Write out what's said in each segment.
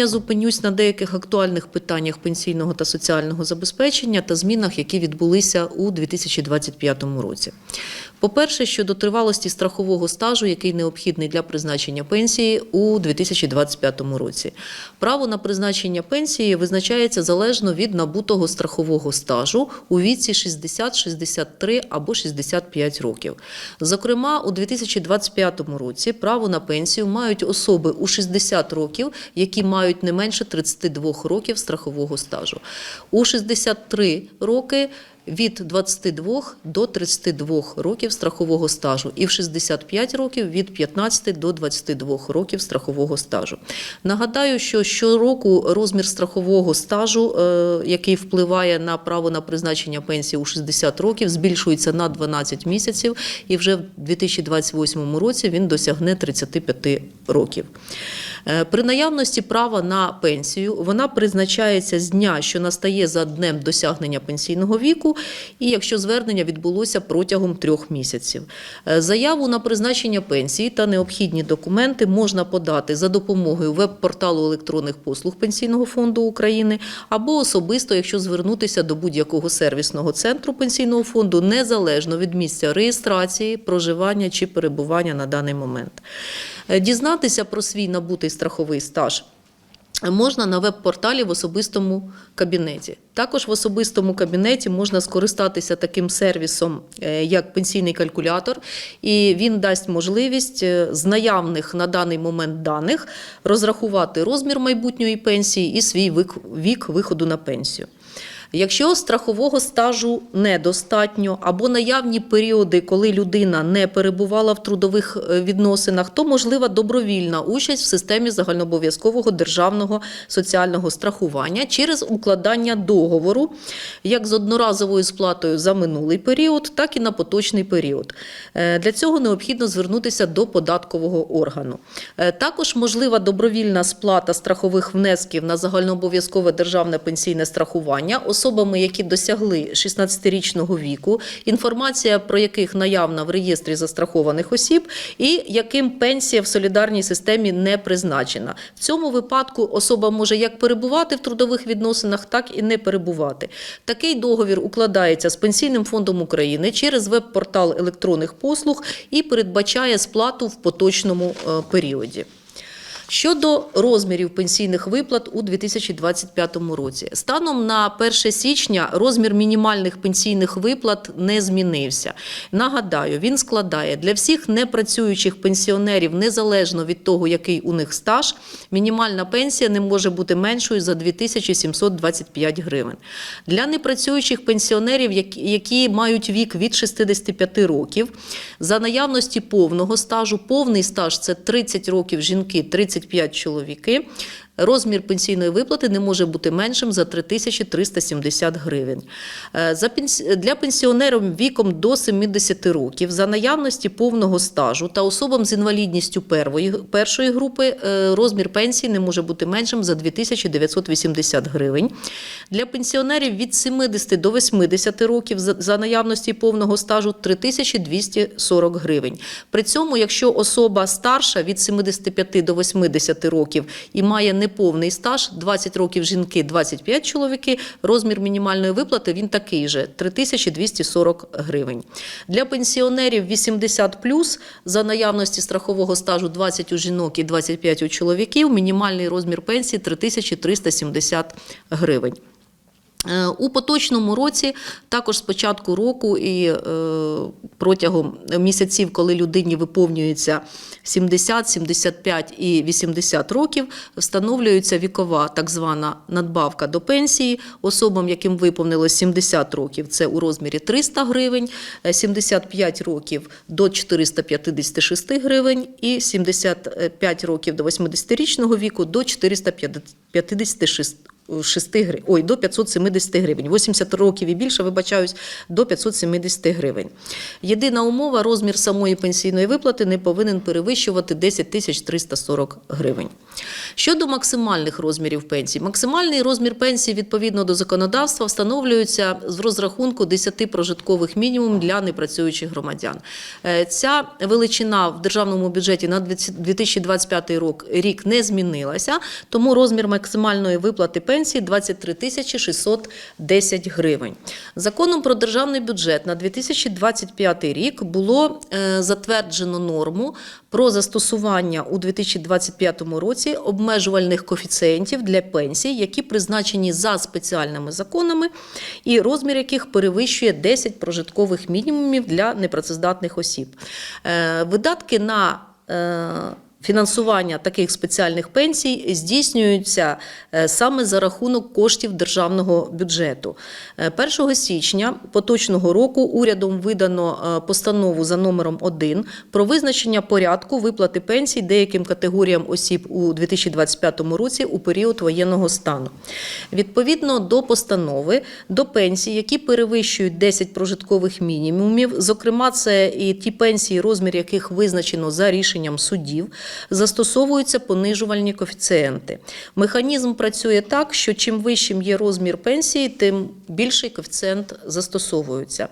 Я зупинюсь на деяких актуальних питаннях пенсійного та соціального забезпечення та змінах, які відбулися у 2025 році. По-перше, щодо тривалості страхового стажу, який необхідний для призначення пенсії у 2025 році. Право на призначення пенсії визначається залежно від набутого страхового стажу у віці 60, 63 або 65 років. Зокрема, у 2025 році право на пенсію мають особи у 60 років, які мають не менше 32 років страхового стажу. У 63 роки від 22 до 32 років страхового стажу і в 65 років від 15 до 22 років страхового стажу. Нагадаю, що щороку розмір страхового стажу, е, який впливає на право на призначення пенсії у 60 років, збільшується на 12 місяців, і вже в 2028 році він досягне 35 років. Е, При наявності права на пенсію вона призначається з дня, що настає за днем досягнення пенсійного віку, і якщо звернення відбулося протягом трьох місяців. Е, Заяву на призначення пенсії та необхідні документи можна подати за допомогою веб-порталу електронних послуг Пенсійного фонду України або особисто, якщо звернутися до будь-якого сервісного центру пенсійного фонду, незалежно від місця реєстрації, проживання чи перебування на даний момент. Е, Дізнатися про свій набутий страховий стаж. Можна на веб-порталі в особистому кабінеті. Також в особистому кабінеті можна скористатися таким сервісом, е, як пенсійний калькулятор, і він дасть можливість е, з наявних на даний момент даних розрахувати розмір майбутньої пенсії і свій вік- вік виходу на пенсію. Якщо страхового стажу недостатньо або наявні періоди, коли людина не перебувала в трудових е, відносинах, то можлива добровільна участь в системі загальнообов'язкового державного соціального страхування через укладання договору як з одноразовою сплатою за минулий період, так і на поточний період. Е, Для цього необхідно звернутися до податкового органу. Е, Також можлива добровільна сплата страхових внесків на загальнообов'язкове державне пенсійне страхування особами, які досягли 16-річного віку, інформація про яких наявна в реєстрі застрахованих осіб, і яким пенсія в солідарній системі не призначена. В цьому випадку особа може як перебувати в трудових відносинах, так і не перебувати. Такий договір укладається з Пенсійним фондом України через веб-портал електронних послуг і передбачає сплату в поточному е, періоді. Щодо розмірів пенсійних виплат у 2025 році, станом на 1 січня розмір мінімальних пенсійних виплат не змінився. Нагадаю, він складає для всіх непрацюючих пенсіонерів, незалежно від того, який у них стаж, мінімальна пенсія не може бути меншою за 2725 гривень. Для непрацюючих пенсіонерів, які- мають вік від 65 років, за наявності повного стажу, повний стаж це 30 років жінки, 35 чоловіки. Розмір пенсійної виплати не може бути меншим за 3370 гривень. Е, Для пенсіонерів віком до 70 років за наявності повного стажу та особам з інвалідністю первої, першої групи е, розмір пенсії не може бути меншим за 2980 гривень. Для пенсіонерів від 70 до 80 років за наявності повного стажу 3240 гривень. При цьому, якщо особа старша від 75 до 80 років і має неповний стаж, 20 років жінки, 25 чоловіки, розмір мінімальної виплати він такий же 3240 гривень. Для пенсіонерів 80 за наявності страхового стажу 20 у жінок і 25 у чоловіків, мінімальний розмір пенсії 3370 гривень. Е, У поточному році, також з початку року і е, протягом місяців, коли людині виповнюється 70, 75 і 80 років, встановлюється вікова так звана надбавка до пенсії. Особам, яким виповнилось 70 років, це у розмірі 300 гривень, е, 75 років до 456 гривень і 75 років до 80-річного віку до 456 6 гривень, ой, до 570 гривень. 80 років і більше, вибачаюсь, до 570 гривень. Єдина умова, розмір самої пенсійної виплати не повинен перевищувати 10 тисяч 340 гривень. Щодо максимальних розмірів пенсій, максимальний розмір пенсії відповідно до законодавства встановлюється з розрахунку 10 прожиткових мінімум для непрацюючих громадян. Е, Ця величина в державному бюджеті на 2025 рік, рік не змінилася, тому розмір максимальної виплати пенсії 23 тисячі 610 гривень. Законом про державний бюджет на 2025 рік було е, затверджено норму про застосування у 2025 році обмежувальних коефіцієнтів для пенсій, які призначені за спеціальними законами, і розмір яких перевищує 10 прожиткових мінімумів для непрацездатних осіб. Е, Видатки на е, Фінансування таких спеціальних пенсій здійснюється е, саме за рахунок коштів державного бюджету. Е, 1 січня поточного року урядом видано е, постанову за номером 1 про визначення порядку виплати пенсій деяким категоріям осіб у 2025 році у період воєнного стану. Відповідно до постанови, до пенсій, які перевищують 10 прожиткових мінімумів, зокрема, це і ті пенсії, розмір яких визначено за рішенням судів, застосовуються понижувальні коефіцієнти. Механізм працює так, що чим вищим є розмір пенсії, тим більший коефіцієнт застосовується.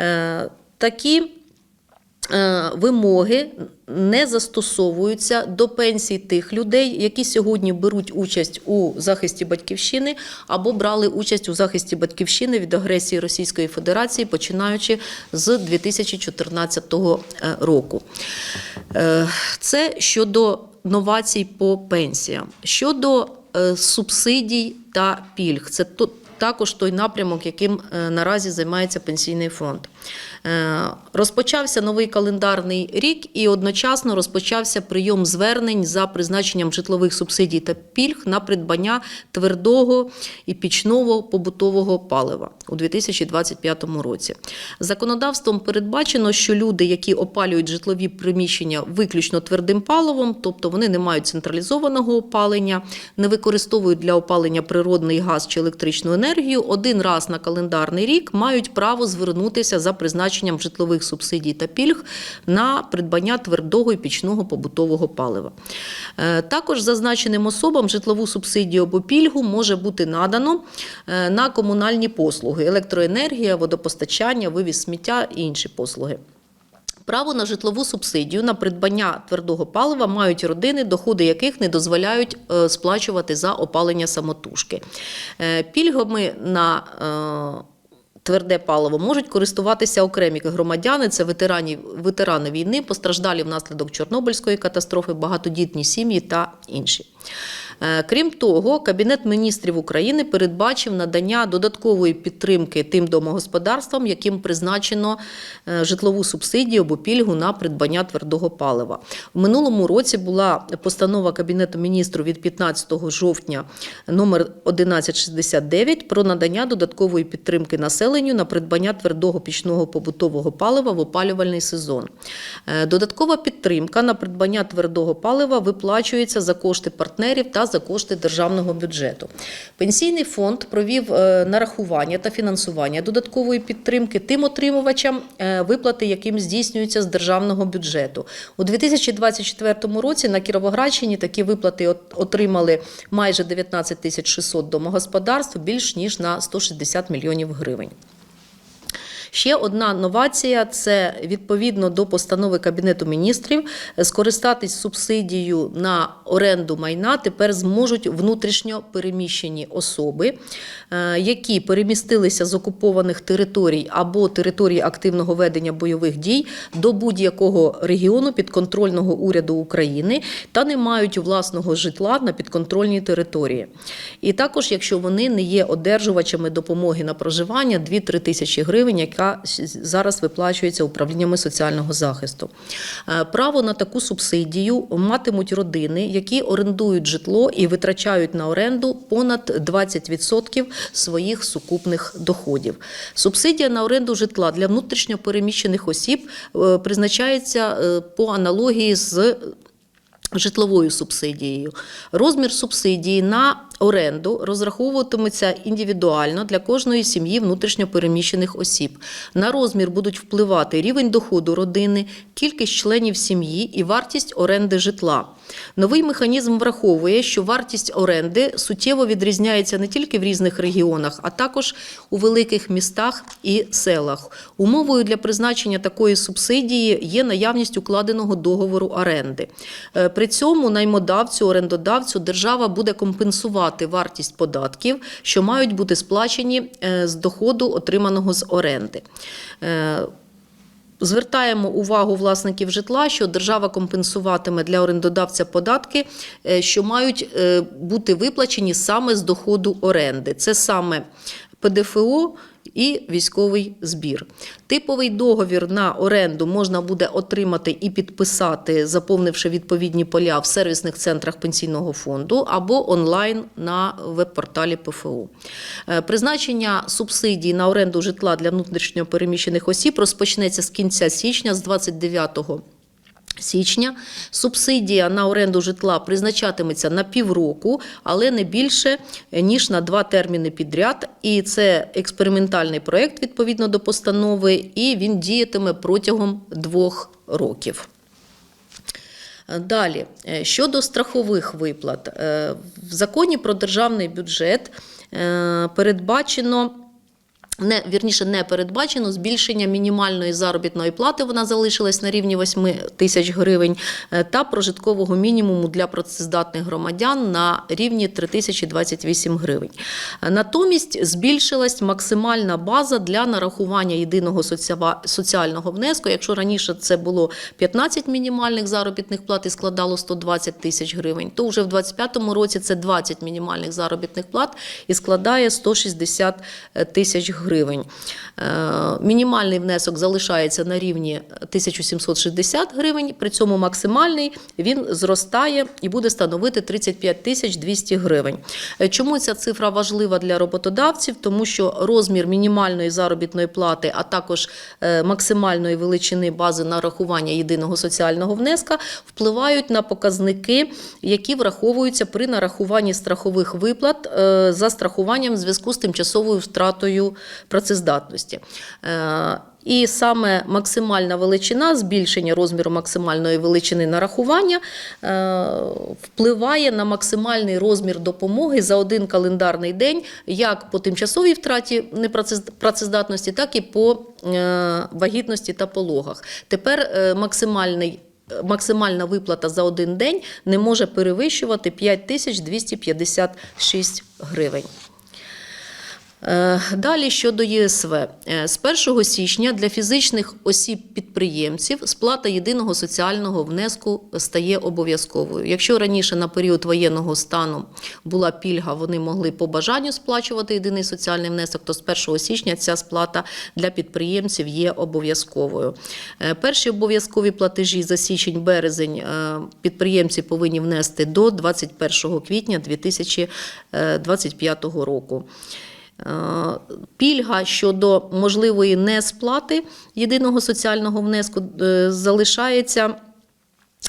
Е, Такі вимоги не застосовуються до пенсій тих людей, які сьогодні беруть участь у захисті батьківщини або брали участь у захисті батьківщини від агресії Російської Федерації, починаючи з 2014 року. Е, Це щодо новацій по пенсіям. Щодо е, субсидій та пільг, це також той напрямок, яким е, наразі займається пенсійний фонд. Е, Розпочався новий календарний рік і одночасно розпочався прийом звернень за призначенням житлових субсидій та пільг на придбання твердого і пічного побутового палива у 2025 році. Законодавством передбачено, що люди, які опалюють житлові приміщення виключно твердим паливом, тобто вони не мають централізованого опалення, не використовують для опалення природний газ чи електричну енергію, один раз на календарний рік мають право звернутися за призначенням житлових субсидій та пільг на придбання твердого і пічного побутового палива. Е, Також зазначеним особам житлову субсидію або пільгу може бути надано е, на комунальні послуги: електроенергія, водопостачання, вивіз сміття і інші послуги. Право на житлову субсидію на придбання твердого палива мають родини, доходи яких не дозволяють е, сплачувати за опалення самотужки. Пільгами на Тверде паливо можуть користуватися окремі громадяни, це ветерані, ветерани війни, постраждалі внаслідок Чорнобильської катастрофи, багатодітні сім'ї та інші. Е, Крім того, Кабінет міністрів України передбачив надання додаткової підтримки тим домогосподарствам, яким призначено е, житлову субсидію або пільгу на придбання твердого палива. В минулому році була постанова Кабінету міністрів від 15 жовтня номер 1169 про надання додаткової підтримки населенню на придбання твердого пічного побутового палива в опалювальний сезон. Е, Додаткова підтримка на придбання твердого палива виплачується за кошти партнерів та за кошти державного бюджету. Пенсійний фонд провів е, нарахування та фінансування додаткової підтримки тим отримувачам, е, виплати яким здійснюються з державного бюджету. У 2024 році на Кіровоградщині такі виплати отримали майже 19 тисяч 600 домогосподарств, більш ніж на 160 мільйонів гривень. Ще одна новація це відповідно до постанови Кабінету міністрів скористатись субсидією на оренду майна тепер зможуть внутрішньо переміщені особи, е, які перемістилися з окупованих територій або території активного ведення бойових дій до будь-якого регіону підконтрольного уряду України та не мають власного житла на підконтрольній території. І також, якщо вони не є одержувачами допомоги на проживання 2-3 тисячі гривень, яка зараз виплачується управліннями соціального захисту. Е, Право на таку субсидію матимуть родини, які орендують житло і витрачають на оренду понад 20% своїх сукупних доходів. Субсидія на оренду житла для внутрішньо переміщених осіб е, призначається е, по аналогії з житловою субсидією. Розмір субсидії на оренду розраховуватиметься індивідуально для кожної сім'ї внутрішньопереміщених осіб. На розмір будуть впливати рівень доходу родини, кількість членів сім'ї і вартість оренди житла. Новий механізм враховує, що вартість оренди суттєво відрізняється не тільки в різних регіонах, а також у великих містах і селах. Умовою для призначення такої субсидії є наявність укладеного договору оренди. Е, При цьому наймодавцю, орендодавцю держава буде компенсувати вартість податків, що мають бути сплачені е, з доходу, отриманого з оренди. Е, Звертаємо увагу власників житла, що держава компенсуватиме для орендодавця податки, е, що мають бути виплачені саме з доходу оренди. Це саме ПДФО і військовий збір. Типовий договір на оренду можна буде отримати і підписати, заповнивши відповідні поля в сервісних центрах пенсійного фонду або онлайн на веб-порталі ПФУ. Е, Призначення субсидій на оренду житла для внутрішньо переміщених осіб розпочнеться з кінця січня, з 29 січня. Субсидія на оренду житла призначатиметься на півроку, але не більше ніж на два терміни підряд. І це експериментальний проєкт відповідно до постанови, і він діятиме протягом двох років. Далі, е, щодо страхових виплат, Е, в законі про державний бюджет е, передбачено. Не вірніше не передбачено збільшення мінімальної заробітної плати. Вона залишилась на рівні 8 тисяч гривень е, та прожиткового мінімуму для працездатних громадян на рівні 3028 гривень. Е, Натомість збільшилась максимальна база для нарахування єдиного соціального внеску. Якщо раніше це було 15 мінімальних заробітних плат і складало 120 тисяч гривень, то вже в 2025 році це 20 мінімальних заробітних плат і складає 160 тисяч гривень. Е, Мінімальний внесок залишається на рівні 1760 гривень, при цьому максимальний він зростає і буде становити 35 тисяч 200 гривень. Е, Чому ця цифра важлива для роботодавців? Тому що розмір мінімальної заробітної плати, а також е, максимальної величини бази нарахування єдиного соціального внеска впливають на показники, які враховуються при нарахуванні страхових виплат за страхуванням в зв'язку з тимчасовою втратою працездатності. Е, І саме максимальна величина, збільшення розміру максимальної величини нарахування е, впливає на максимальний розмір допомоги за один календарний день, як по тимчасовій втраті непрацездатності, так і по е, вагітності та пологах. Тепер максимальний максимальна виплата за один день не може перевищувати 5256 гривень. Е, Далі щодо ЄСВ. Е, З 1 січня для фізичних осіб-підприємців сплата єдиного соціального внеску стає обов'язковою. Якщо раніше на період воєнного стану була пільга, вони могли по бажанню сплачувати єдиний соціальний внесок, то з 1 січня ця сплата для підприємців є обов'язковою. Е, Перші обов'язкові платежі за січень-березень підприємці повинні внести до 21 квітня 2025 року. Пільга щодо можливої несплати єдиного соціального внеску е, залишається.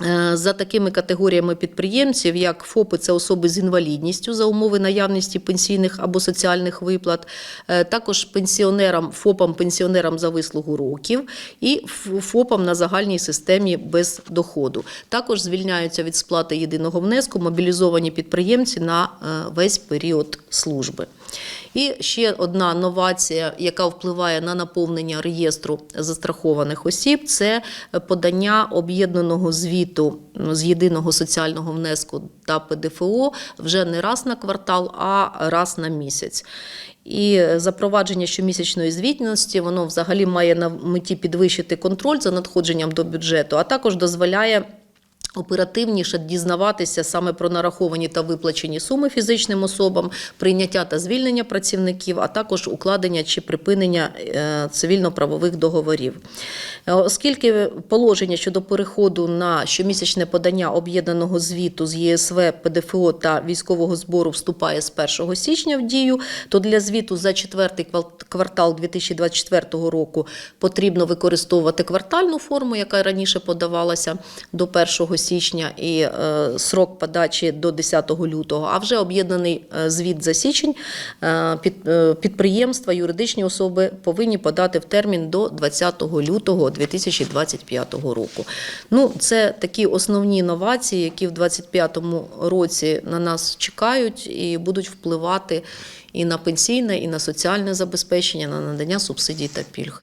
Е, За такими категоріями підприємців, як ФОПи, це особи з інвалідністю за умови наявності пенсійних або соціальних виплат, е, також пенсіонерам, ФОПам, пенсіонерам за вислугу років і ФОПам на загальній системі без доходу. Також звільняються від сплати єдиного внеску мобілізовані підприємці на е, весь період служби. І ще одна новація, яка впливає на наповнення реєстру застрахованих осіб, це подання об'єднаного звіту з єдиного соціального внеску та ПДФО вже не раз на квартал, а раз на місяць. І запровадження щомісячної звітності воно взагалі має на меті підвищити контроль за надходженням до бюджету, а також дозволяє. Оперативніше дізнаватися саме про нараховані та виплачені суми фізичним особам, прийняття та звільнення працівників, а також укладення чи припинення е, цивільно-правових договорів. Е, Оскільки положення щодо переходу на щомісячне подання об'єднаного звіту з ЄСВ, ПДФО та військового збору вступає з 1 січня в дію, то для звіту за четвертий квартал 2024 року потрібно використовувати квартальну форму, яка раніше подавалася до 1 січня і е, срок подачі до 10 лютого, а вже об'єднаний е, звіт за січень е, підприємства, юридичні особи повинні подати в термін до 20 лютого 2025 року. Ну, це такі основні новації, які в 2025 році на нас чекають і будуть впливати і на пенсійне, і на соціальне забезпечення, на надання субсидій та пільг.